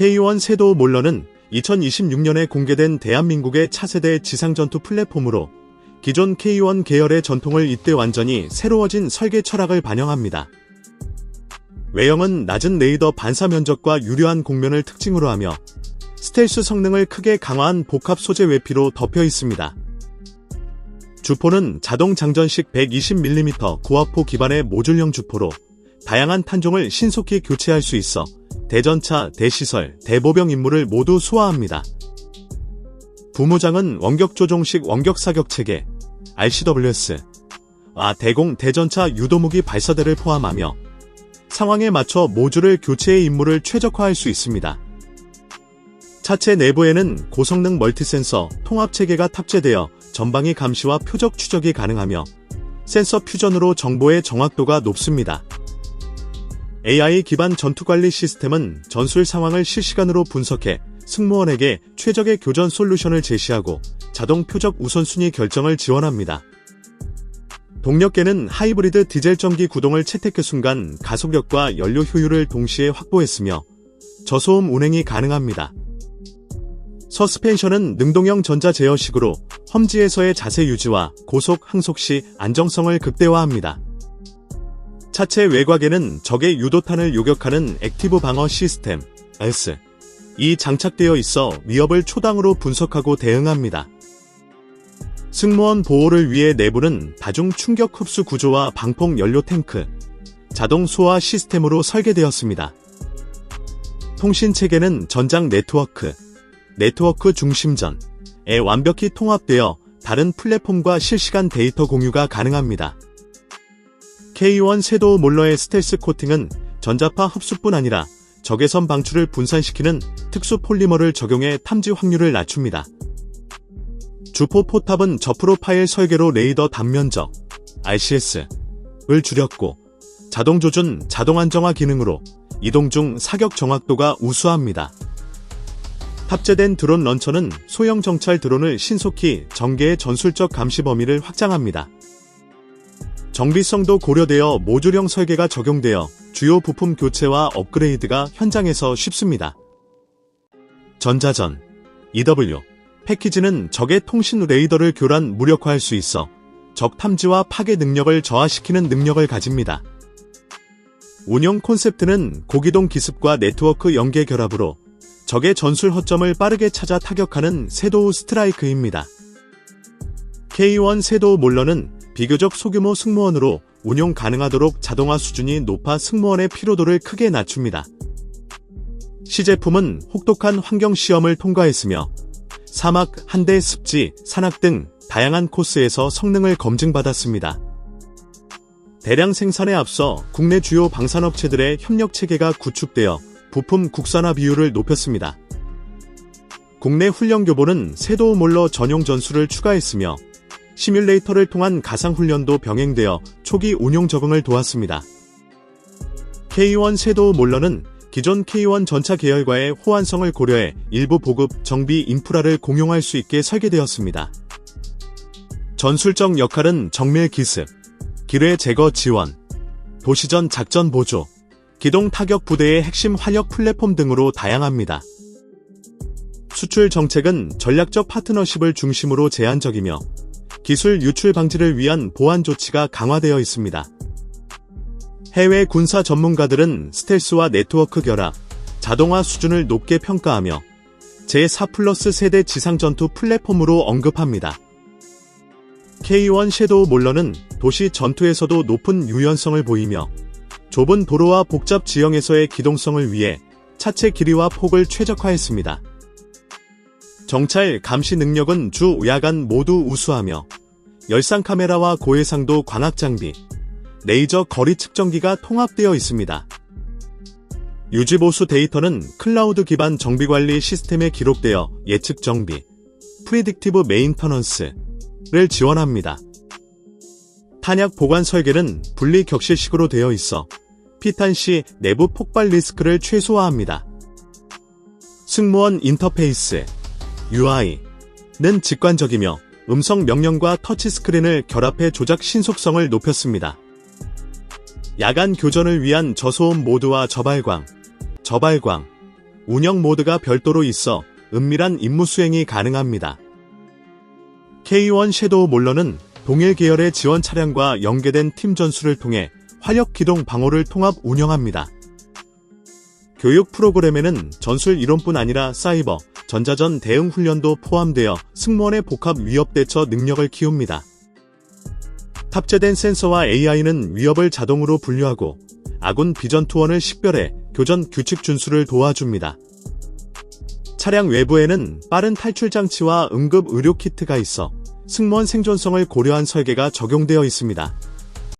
K1 세도 몰러는 2026년에 공개된 대한민국의 차세대 지상전투 플랫폼으로 기존 K1 계열의 전통을 이때 완전히 새로워진 설계 철학을 반영합니다. 외형은 낮은 레이더 반사 면적과 유려한 곡면을 특징으로 하며 스텔스 성능을 크게 강화한 복합 소재 외피로 덮여 있습니다. 주포는 자동 장전식 120mm 고압포 기반의 모듈형 주포로 다양한 탄종을 신속히 교체할 수 있어 대전차, 대시설, 대보병 임무를 모두 소화합니다. 부무장은 원격 조종식 원격 사격 체계, RCWS, 아 대공 대전차 유도무기 발사대를 포함하며 상황에 맞춰 모듈을 교체의 임무를 최적화할 수 있습니다. 차체 내부에는 고성능 멀티센서 통합 체계가 탑재되어 전방위 감시와 표적 추적이 가능하며 센서 퓨전으로 정보의 정확도가 높습니다. AI 기반 전투 관리 시스템은 전술 상황을 실시간으로 분석해 승무원에게 최적의 교전 솔루션을 제시하고 자동 표적 우선순위 결정을 지원합니다. 동력계는 하이브리드 디젤 전기 구동을 채택의 순간 가속력과 연료 효율을 동시에 확보했으며 저소음 운행이 가능합니다. 서스펜션은 능동형 전자 제어식으로 험지에서의 자세 유지와 고속 항속 시 안정성을 극대화합니다. 차체 외곽에는 적의 유도탄을 요격하는 액티브 방어 시스템 S 이 장착되어 있어 위협을 초당으로 분석하고 대응합니다. 승무원 보호를 위해 내부는 다중 충격 흡수 구조와 방폭 연료 탱크, 자동 소화 시스템으로 설계되었습니다. 통신 체계는 전장 네트워크, 네트워크 중심전에 완벽히 통합되어 다른 플랫폼과 실시간 데이터 공유가 가능합니다. K1 세도 몰러의 스텔스 코팅은 전자파 흡수뿐 아니라 적외선 방출을 분산시키는 특수 폴리머를 적용해 탐지 확률을 낮춥니다. 주포 포탑은 저프로파일 설계로 레이더 단면적 RCS을 줄였고 자동 조준, 자동 안정화 기능으로 이동 중 사격 정확도가 우수합니다. 탑재된 드론 런처는 소형 정찰 드론을 신속히 전개의 전술적 감시 범위를 확장합니다. 정비성도 고려되어 모듈형 설계가 적용되어 주요 부품 교체와 업그레이드가 현장에서 쉽습니다. 전자전 EW 패키지는 적의 통신 레이더를 교란 무력화할 수 있어 적 탐지와 파괴 능력을 저하시키는 능력을 가집니다. 운영 콘셉트는 고기동 기습과 네트워크 연계 결합으로 적의 전술 허점을 빠르게 찾아 타격하는 세도우 스트라이크입니다. K1 세도우 몰러는 비교적 소규모 승무원으로 운용 가능하도록 자동화 수준이 높아 승무원의 피로도를 크게 낮춥니다. 시제품은 혹독한 환경 시험을 통과했으며 사막, 한대 습지, 산악 등 다양한 코스에서 성능을 검증받았습니다. 대량 생산에 앞서 국내 주요 방산업체들의 협력 체계가 구축되어 부품 국산화 비율을 높였습니다. 국내 훈련 교보는 세도 몰러 전용 전술을 추가했으며 시뮬레이터를 통한 가상 훈련도 병행되어 초기 운용 적응을 도왔습니다. K1 세도 몰러는 기존 K1 전차 계열과의 호환성을 고려해 일부 보급 정비 인프라를 공용할 수 있게 설계되었습니다. 전술적 역할은 정밀 기습, 기뢰 제거 지원, 도시전 작전 보조, 기동 타격 부대의 핵심 활력 플랫폼 등으로 다양합니다. 수출 정책은 전략적 파트너십을 중심으로 제한적이며 기술 유출 방지를 위한 보안 조치가 강화되어 있습니다. 해외 군사 전문가들은 스텔스와 네트워크 결합, 자동화 수준을 높게 평가하며 제4 플러스 세대 지상전투 플랫폼으로 언급합니다. K1 섀도우 몰러는 도시 전투에서도 높은 유연성을 보이며 좁은 도로와 복잡 지형에서의 기동성을 위해 차체 길이와 폭을 최적화했습니다. 정찰 감시 능력은 주 야간 모두 우수하며 열상 카메라와 고해상도 광학 장비, 레이저 거리 측정기가 통합되어 있습니다. 유지보수 데이터는 클라우드 기반 정비 관리 시스템에 기록되어 예측 정비, 프리딕티브 메인터넌스를 지원합니다. 탄약 보관 설계는 분리 격실식으로 되어 있어 피탄 시 내부 폭발 리스크를 최소화합니다. 승무원 인터페이스 UI는 직관적이며 음성 명령과 터치스크린을 결합해 조작 신속성을 높였습니다. 야간 교전을 위한 저소음 모드와 저발광, 저발광, 운영 모드가 별도로 있어 은밀한 임무 수행이 가능합니다. K1 섀도우 몰러는 동일 계열의 지원 차량과 연계된 팀 전술을 통해 화력 기동 방어를 통합 운영합니다. 교육 프로그램에는 전술 이론뿐 아니라 사이버, 전자전 대응 훈련도 포함되어 승무원의 복합 위협 대처 능력을 키웁니다. 탑재된 센서와 AI는 위협을 자동으로 분류하고 아군 비전 투원을 식별해 교전 규칙 준수를 도와줍니다. 차량 외부에는 빠른 탈출 장치와 응급 의료 키트가 있어 승무원 생존성을 고려한 설계가 적용되어 있습니다.